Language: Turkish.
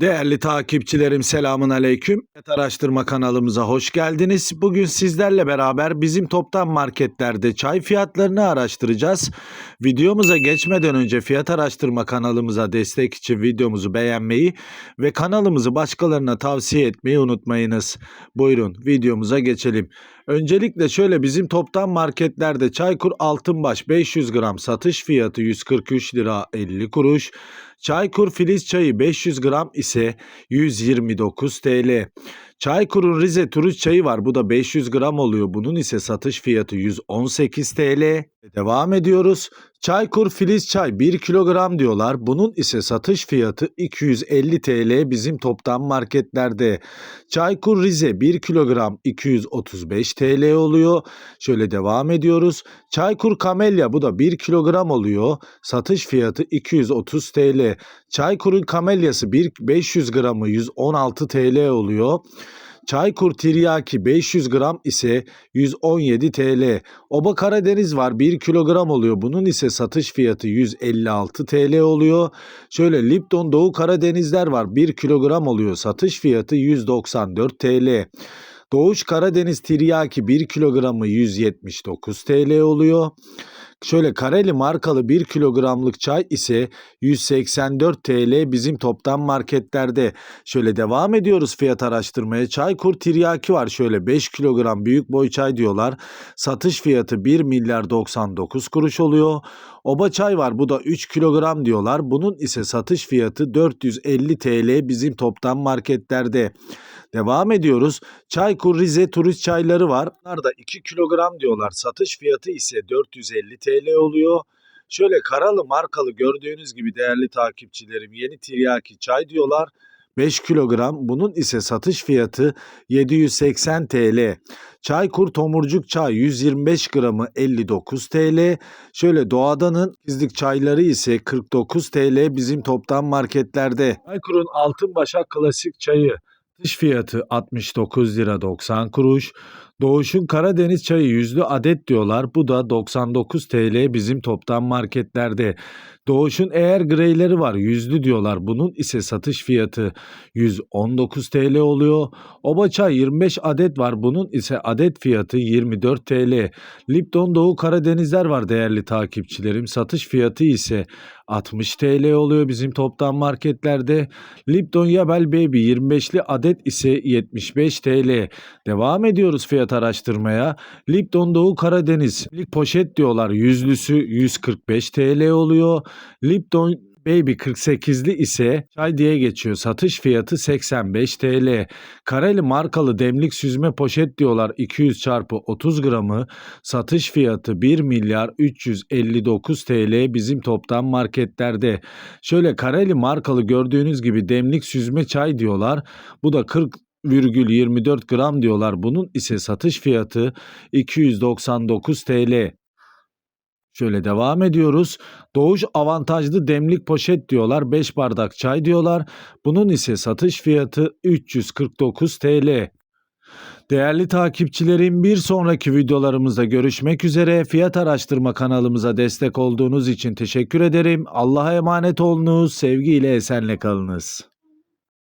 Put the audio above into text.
Değerli takipçilerim selamun aleyküm. Araştırma kanalımıza hoş geldiniz. Bugün sizlerle beraber bizim toptan marketlerde çay fiyatlarını araştıracağız. Videomuza geçmeden önce fiyat araştırma kanalımıza destek için videomuzu beğenmeyi ve kanalımızı başkalarına tavsiye etmeyi unutmayınız. Buyurun videomuza geçelim. Öncelikle şöyle bizim toptan marketlerde Çaykur Altınbaş 500 gram satış fiyatı 143 lira 50 kuruş. Çaykur Filiz çayı 500 gram ise 129 TL. Çaykur'un Rize Turist çayı var. Bu da 500 gram oluyor. Bunun ise satış fiyatı 118 TL. Devam ediyoruz. Çaykur Filiz çay 1 kilogram diyorlar. Bunun ise satış fiyatı 250 TL bizim toptan marketlerde. Çaykur Rize 1 kilogram 235 TL oluyor. Şöyle devam ediyoruz. Çaykur Kamelya bu da 1 kilogram oluyor. Satış fiyatı 230 TL. Çaykur'un Kamelyası 1 500 gramı 116 TL oluyor. Çaykur Tiryaki 500 gram ise 117 TL. Oba Karadeniz var 1 kilogram oluyor. Bunun ise satış fiyatı 156 TL oluyor. Şöyle Lipton Doğu Karadenizler var 1 kilogram oluyor. Satış fiyatı 194 TL. Doğuş Karadeniz Tiryaki 1 kilogramı 179 TL oluyor. Şöyle Kareli markalı 1 kilogramlık çay ise 184 TL bizim toptan marketlerde. Şöyle devam ediyoruz fiyat araştırmaya. Çaykur Tiryaki var şöyle 5 kilogram büyük boy çay diyorlar. Satış fiyatı 1 milyar 99 kuruş oluyor. Oba çay var bu da 3 kilogram diyorlar. Bunun ise satış fiyatı 450 TL bizim toptan marketlerde. Devam ediyoruz. Çaykur Rize turist çayları var. Bunlar da 2 kilogram diyorlar. Satış fiyatı ise 450 TL oluyor. Şöyle karalı markalı gördüğünüz gibi değerli takipçilerim yeni tiryaki çay diyorlar. 5 kilogram bunun ise satış fiyatı 780 TL. Çaykur Tomurcuk çay 125 gramı 59 TL. Şöyle doğadanın izlik çayları ise 49 TL bizim toptan marketlerde. Çaykur'un Altınbaşak klasik çayı Dış fiyatı 69 lira 90 kuruş. Doğuş'un Karadeniz çayı yüzlü adet diyorlar. Bu da 99 TL bizim toptan marketlerde. Doğuş'un eğer greyleri var yüzlü diyorlar. Bunun ise satış fiyatı 119 TL oluyor. Oba çay 25 adet var. Bunun ise adet fiyatı 24 TL. Lipton Doğu Karadenizler var değerli takipçilerim. Satış fiyatı ise 60 TL oluyor bizim toptan marketlerde. Lipton Yabel Baby 25'li adet ise 75 TL. Devam ediyoruz fiyat araştırmaya. Lipton Doğu Karadeniz poşet diyorlar. Yüzlüsü 145 TL oluyor. Lipton Baby 48'li ise çay diye geçiyor. Satış fiyatı 85 TL. Kareli markalı demlik süzme poşet diyorlar 200 çarpı 30 gramı. Satış fiyatı 1 milyar 359 TL bizim toptan marketlerde. Şöyle Kareli markalı gördüğünüz gibi demlik süzme çay diyorlar. Bu da 40 virgül 24 gram diyorlar. Bunun ise satış fiyatı 299 TL. Şöyle devam ediyoruz. Doğuş avantajlı demlik poşet diyorlar. 5 bardak çay diyorlar. Bunun ise satış fiyatı 349 TL. Değerli takipçilerim bir sonraki videolarımızda görüşmek üzere. Fiyat araştırma kanalımıza destek olduğunuz için teşekkür ederim. Allah'a emanet olunuz. Sevgiyle esenle kalınız.